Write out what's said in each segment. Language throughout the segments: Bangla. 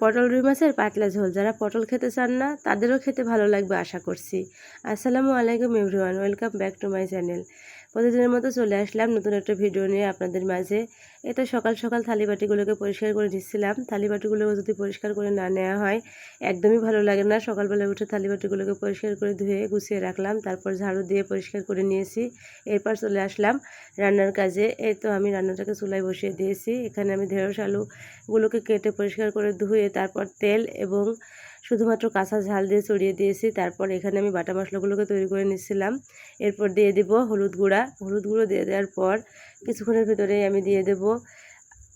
পটল রুই মাছের পাতলা ঝোল। যারা পটল খেতে চান না, তাদেরও খেতে ভালো লাগবে, আশা করছি। আসসালামু আলাইকুম, everyone. Welcome back to my channel. প্রতিদিনের মতো চলে আসলাম নতুন একটা ভিডিও নিয়ে আপনাদের মাঝে। তো সকাল সকাল থালিবাটিগুলোকে পরিষ্কার করে দিচ্ছিলাম থালিবাটিগুলোকে যদি পরিষ্কার করে না নেওয়া হয়, একদমই ভালো লাগে না। সকালবেলা উঠে থালিবাটিগুলোকে পরিষ্কার করে ধুয়ে গুছিয়ে রাখলাম, তারপর ঝাড়ু দিয়ে পরিষ্কার করে নিয়েছি। এরপর চলে আসলাম রান্নার কাজে। এই তো আমি রান্নাটাকে চুলায় বসিয়ে দিয়েছি। এখানে আমি ঢেঁড়স আলুগুলোকে কেটে পরিষ্কার করে ধুয়ে তারপর তেল এবং শুধুমাত্র কাঁচা ঝাল দিয়ে চড়িয়ে দিয়েছি। তারপর এখানে আমি বাটা মশলাগুলোকে তৈরি করে নিচ্ছিলাম। এরপর দিয়ে দেব হলুদ গুঁড়া। হলুদ গুঁড়ো দিয়ে দেওয়ার পর কিছুক্ষণের ভিতরেই আমি দিয়ে দেব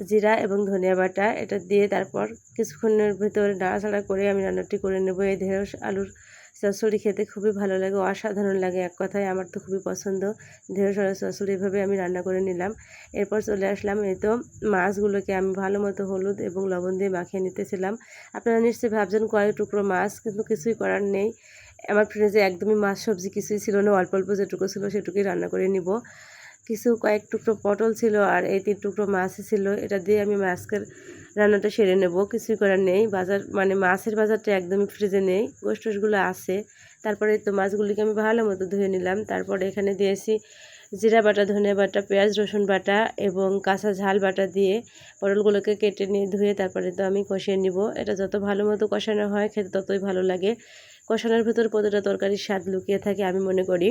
জিরা এবং ধনিয়া বাটা। এটা দিয়ে তারপর কিছুক্ষণের ভিতরে নাড়াচাড়া করে আমি রান্নাটি করে নেব। এই ঢেঁড়স আলুর চচ্চড়ি খেতে খুবই ভালো লাগে, অসাধারণ লাগে, এক কথায় আমার তো খুবই পছন্দ। ঢেঁড়স আলুর চচ্চড়ি এভাবে আমি রান্না করে নিলাম। এরপর চলে আসলাম, এই তো মাছগুলোকে আমি ভালো মতো হলুদ এবং লবণ দিয়ে মাখিয়ে নিতেছিলাম। আপনারা নিশ্চয়ই ভাবছেন কয়েক টুকরো মাছ, কিন্তু কিছুই করার নেই। আমার ফ্রিজে একদমই মাছ, সবজি কিছুই ছিল না, অল্প অল্প যেটুকু ছিল সেটুকুই রান্না করে নিব। কিছু কয়েক টুকরো পটল ছিল আর এই তিন টুকরো মাছই ছিল। এটা দিয়ে আমি মাছকের রান্নাটা সেরে নেব, কিছুই করার নেই। বাজার মানে মাছের বাজারটা একদমই ফ্রিজে নেই। গোষ্ঠগুলো আছে। তারপরে তো মাছগুলিকে আমি ভালো মতো ধুয়ে নিলাম। তারপরে এখানে দিয়েছি জিরা বাটা ধনে বাটা, পেঁয়াজ, রসুন বাটা এবং কাঁচা ঝাল বাটা দিয়ে পটলগুলোকে কেটে নিয়ে ধুয়ে তারপরে তো আমি কষিয়ে নিব। এটা যত ভালো মতো কষানো হয়, খেতে ততই ভালো লাগে। কষানোর ভেতর প্রতিটা তরকারির স্বাদ লুকিয়ে থাকে আমি মনে করি।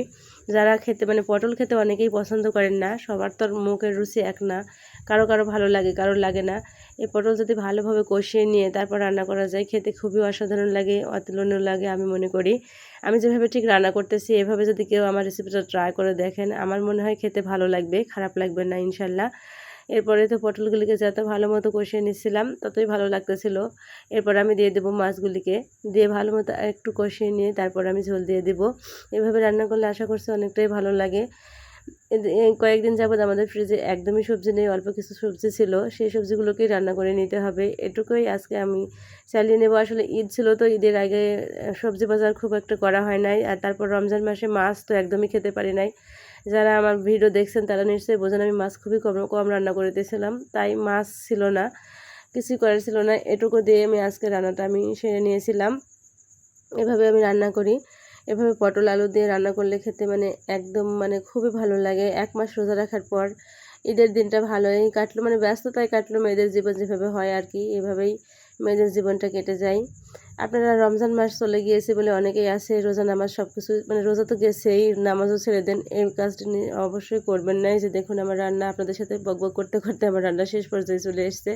যারা খেতে মানে পটল খেতে অনেকেই পছন্দ করেন না, সবার তো মুখের রুচি এক না। কারও কারও ভালো লাগে, কারোর লাগে না। এই পটল যদি ভালোভাবে কষিয়ে নিয়ে তারপর রান্না করা যায়, খেতে খুবই অসাধারণ লাগে, অতুলনীয় লাগে আমি মনে করি। আমি যেভাবে ঠিক রান্না করতেছি, এভাবে যদি কেউ আমার রেসিপিটা ট্রাই করে দেখেন, আমার মনে হয় খেতে ভালো লাগবে, খারাপ লাগবে না, ইনশাল্লাহ। এরপরে তো পটলগুলিকে যত ভালো মতো কষিয়ে নিচ্ছিলাম ততই ভালো লাগতেছিল। এরপর আমি দিয়ে দেবো মাছগুলিকে, দিয়ে ভালো মতো একটু কষিয়ে নিয়ে তারপর আমি ঝোল দিয়ে দেবো। এভাবে রান্না করলে আশা করছি অনেকটাই ভালো লাগে। কয়েকদিন যাবৎ আমাদের ফ্রিজে একদমই সবজি নেই, অল্প কিছু সবজি ছিল, সেই সবজিগুলোকেই রান্না করে নিতে হবে। এটুকুই আজকে আমি চালিয়ে নেব। আসলে ঈদ ছিল তো, ঈদের আগে সবজি বাজার খুব একটা করা হয় নাই। আর তারপর রমজান মাসে মাছ তো একদমই খেতে পারি নাই। যারা আমার ভিডিও দেখছেন, তারা নিশ্চয়ই বোঝেন আমি মাছ খুবই কম কম রান্না করে দিয়েছিলাম তাই মাছ ছিল না, কিছুই করার ছিল না। এটুকু দিয়ে আমি আজকে রান্নাটা আমি সেরে নিয়েছিলাম। এভাবে আমি রান্না করি। এভাবে পটল আলু দিয়ে রান্না করলে খেতে মানে একদম মানে খুবই ভালো লাগে। এক মাস রোজা রাখার পর ঈদের দিনটা ভালোই কাটলো মানে ব্যস্ততায় কাটলো মেয়েদের জীবন যেভাবে হয় আর কি, এভাবেই মেয়েদের জীবনটা কেটে যায়। আপনারা রমজান মাস চলে গিয়েছে বলে অনেকেই আছে, রোজা নামাজ সব কিছু মানে রোজা তো গেছেই, নামাজও ছেড়ে দেন, এই কাজটি অবশ্যই করবেন নাই যে দেখুন আমার রান্না, আপনাদের সাথে বকবক করতে করতে আমার রান্না শেষ পর্যায়ে চলে এসছে।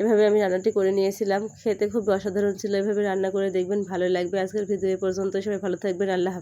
এভাবে আমি রান্নাটি করে নিয়েছিলাম, খেতে খুব অসাধারণ ছিল, এভাবে রান্না করে দেখবেন ভালো লাগবে। আজকের ভিডিও পর্যন্ত সবাই ভালো থাকবেন, আল্লাহ